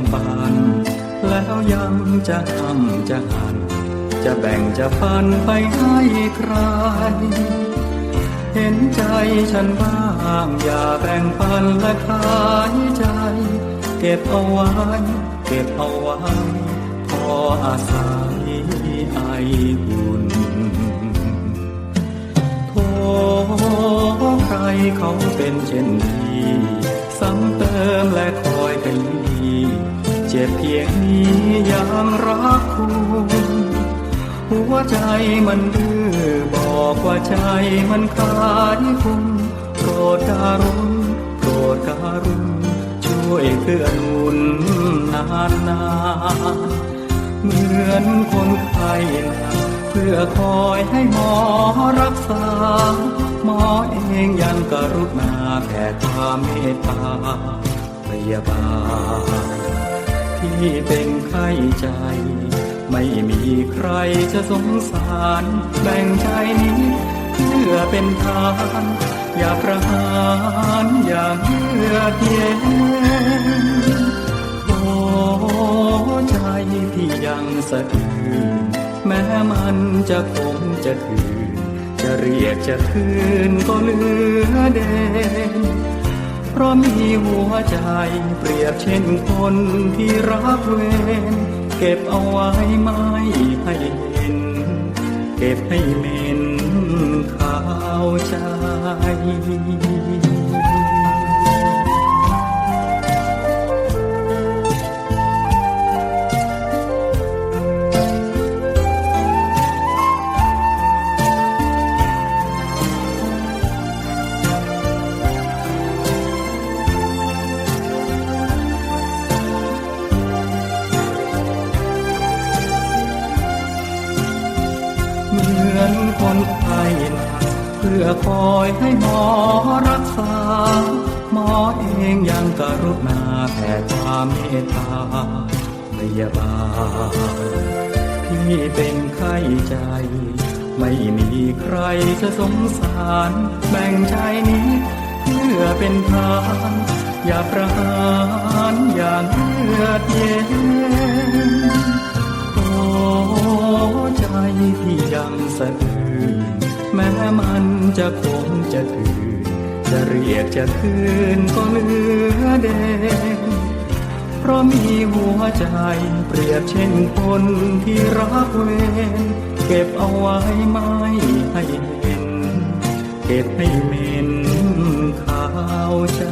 ำปันแล้วยังจะทำจะหันจะแบ่งจะปันไปให้ใคร เห็นใจฉันบ้างอย่าแบ่งปันและขายใจ เก็บเอาไว้ เก็บเอาไว้พออาศัยไออุ่นโทใครเขาเป็นเช่นนี้ ซ้ำเติมและคอยเป็นดีเจ็บเพียงนี้ยังรักคุณ หัวใจมันดื้อบอกว่าใจมันขาดคุณโปรดการุณโปรดการุณช่วยเกื้อนุนนานนาเหมือนคนไข้นะเพื่อคอยให้หมอรักษา หมอเองยังกรุณาแผ่ความเมตตาพยาบาลที่เป็นไข้ใจ ไม่มีใครจะสงสารแบ่งใจนี้เพื่อเป็นทาน อย่าประหารอย่าเยือกเย็นโอ้ใจที่ยังสะอื้นแม้มันจะคงจะคืน จะเรียกจะคืนก็เหลือเด่นเพราะมีหัวใจเปรียบเช่นคนที่รักเวรเก็บเอาไว้ไม่ให้เห็น เก็บให้เม็นข้าวใจ อนคนไข้หนักเพื่อคอยให้หมอรักษา หมอเองยังกรุณาแผ่ความเมตตาพยาบาลที่เป็นไข้ใจ ไม่มีใครจะสงสาร แบ่งใจนี้เพื่อเป็นทานอย่าประหารอย่างเลือดเย็น งสะอื้นแม้มันจะคงจะคืนจะเรียกจะคืนก็เหลือเด่นเพราะมีหัวใจเปรียบเช่นคนที่รักเวรเก็บเอาไว้ไม่ให้เห็น เก็บให้เม็นข่าวใจ